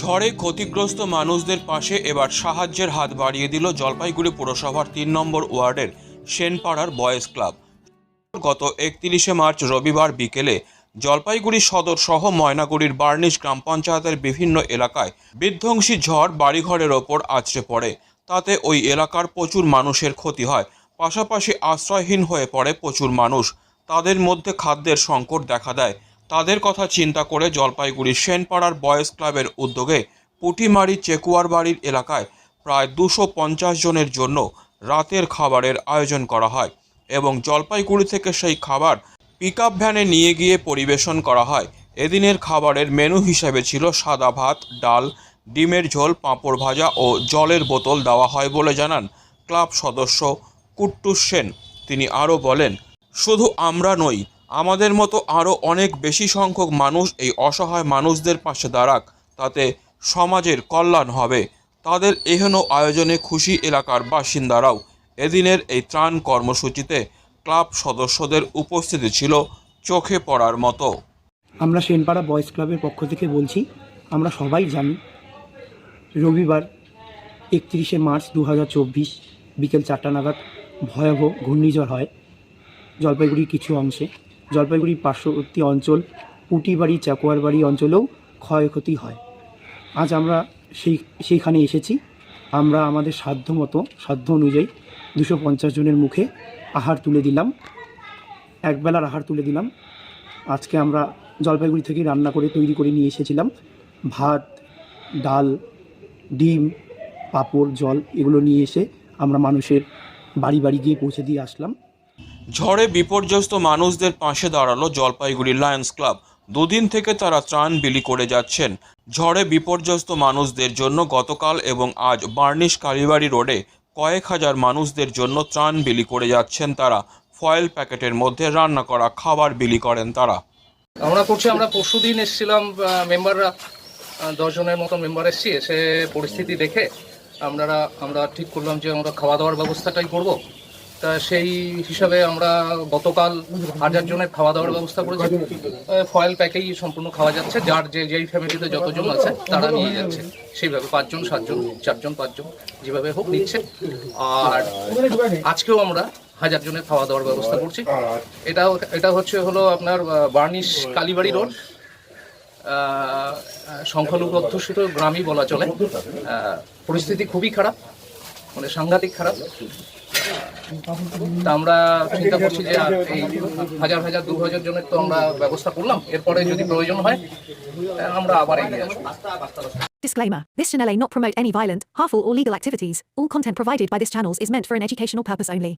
ঝড়ে ক্ষতিগ্রস্ত মানুষদের পাশে এবার সাহায্যের হাত বাড়িয়ে দিল জলপাইগুড়ি পুরসভার তিন নম্বর ওয়ার্ডের সেনপাড়ার বয়েজ ক্লাব। গত একত্রিশে মার্চ রবিবার বিকেলে জলপাইগুড়ি সদর সহ ময়নাগুড়ির বার্নিশ গ্রাম পঞ্চায়েতের বিভিন্ন এলাকায় বিধ্বংসী ঝড় বাড়িঘরের ওপর আছড়ে পড়ে। তাতে ওই এলাকার প্রচুর মানুষের ক্ষতি হয়। পাশাপাশি আশ্রয়হীন হয়ে পড়ে প্রচুর মানুষ। তাদের মধ্যে খাদ্যের সংকট দেখা দেয়। তাদের কথা চিন্তা করে জলপাইগুড়ি সেনপাড়ার বয়েজ ক্লাবের উদ্যোগে পুটিমারি চেকুয়ার বাড়ির এলাকায় প্রায় দুশো জনের জন্য রাতের খাবারের আয়োজন করা হয় এবং জলপাইগুড়ি থেকে সেই খাবার পিক ভ্যানে নিয়ে গিয়ে পরিবেশন করা হয়। এদিনের খাবারের মেনু হিসেবে ছিল সাদা ভাত, ডাল, ডিমের ঝোল, পাঁপড় ভাজা ও জলের বোতল দেওয়া হয় বলে জানান ক্লাব সদস্য কুট্টু সেন। তিনি আরও বলেন, শুধু আমরা নই আমাদের মতো আরও অনেক বেশি সংখ্যক মানুষ এই অসহায় মানুষদের পাশে দাঁড়াক, তাতে সমাজের কল্যাণ হবে। তাদের এহেন আয়োজনে খুশি এলাকার বাসিন্দারাও এদিনের এই ত্রাণ কর্মসূচিতে ক্লাব সদস্যদের উপস্থিতি ছিল চোখে পড়ার মতো। আমরা সেনপাড়া বয়েজ ক্লাবের পক্ষ থেকে বলছি, আমরা সবাই জানি, রবিবার একত্রিশে মার্চ দু হাজার চব্বিশ বিকেল চারটা নাগাদ ভয়াবহ ঘূর্ণিঝড় হয় জলপাইগুড়ির কিছু অংশে। জলপাইগুড়ির পার্শ্ববর্তী অঞ্চল, পুটিবাড়ি, চাকুয়ারবাড়ি অঞ্চলেও ক্ষয়ক্ষতি হয়। আজ আমরা সেই, সেইখানে এসেছি। আমরা আমাদের সাধ্য মতো, সাধ্য অনুযায়ী দুশো পঞ্চাশ জনের মুখে আহার তুলে দিলাম। একবেলার আহার তুলে দিলাম। আজকে আমরা জলপাইগুড়ি থেকে রান্না করে তৈরি করে নিয়ে এসেছিলাম। ভাত, ডাল, ডিম, পাঁপড়, জল এগুলো নিয়ে এসে আমরা মানুষের বাড়ি বাড়ি গিয়ে পৌঁছে দিয়ে আসলাম। ঝড়ে বিপর্যস্ত মানুষদের পাশে দাঁড়াল জলপাইগুড়ি লায়ন্স ক্লাব। দুদিন থেকে তারা ত্রাণ বিলি করে যাচ্ছেন। ঝড়ে বিপর্যস্ত মানুষদের জন্য গতকাল এবং আজ বার্নিশ কালীবাড়ি রোডে কয়েক হাজার মানুষদের জন্য ত্রাণ বিলি করে যাচ্ছেন তারা। ফয়েল প্যাকেটের মধ্যে রান্না করা খাবার বিলি করেন তারা। আমরা করছি, আমরা পরশু দিন এসেছিলাম মেম্বাররা দশজনের মতো মেম্বার এসেছি, এসে পরিস্থিতি দেখে আমরা আমরা ঠিক করলাম যে আমরা খাওয়া দাওয়ার ব্যবস্থাটাই করব। তা সেই হিসাবে আমরা গতকাল হাজার জনের খাওয়া দাওয়ার ব্যবস্থা করেছি। ফয়েল প্যাকেই সম্পূর্ণ খাওয়া যাচ্ছে। যার যে, যেই ফ্যামিলিতে যতজন আছে, তারা নিয়ে যাচ্ছে। সেইভাবে পাঁচজন, সাতজন, চারজন, পাঁচজন, যেভাবে হোক নিচ্ছে। আর আজকেও আমরা হাজার জনের খাওয়া দাওয়ার ব্যবস্থা করছি। এটা এটা হচ্ছে হলো আপনার বার্নিশ কালীবাড়ি রোড। সংখ্যালঘু অধ্যুষিত গ্রামই বলা চলে। পরিস্থিতি খুবই খারাপ মানে সাংঘাতিক খারাপ। তা আমরা চিন্তা করছি যে আর এই হাজার হাজার দু হাজার জনের তো আমরা ব্যবস্থা করলাম এরপরে যদি প্রয়োজন হয় আহ, আমরা আবার এগিয়ে আসবো Disclaimer This channel may not promote any violent, harmful, or legal activities. All content provided by this channel is meant for an educational purpose only.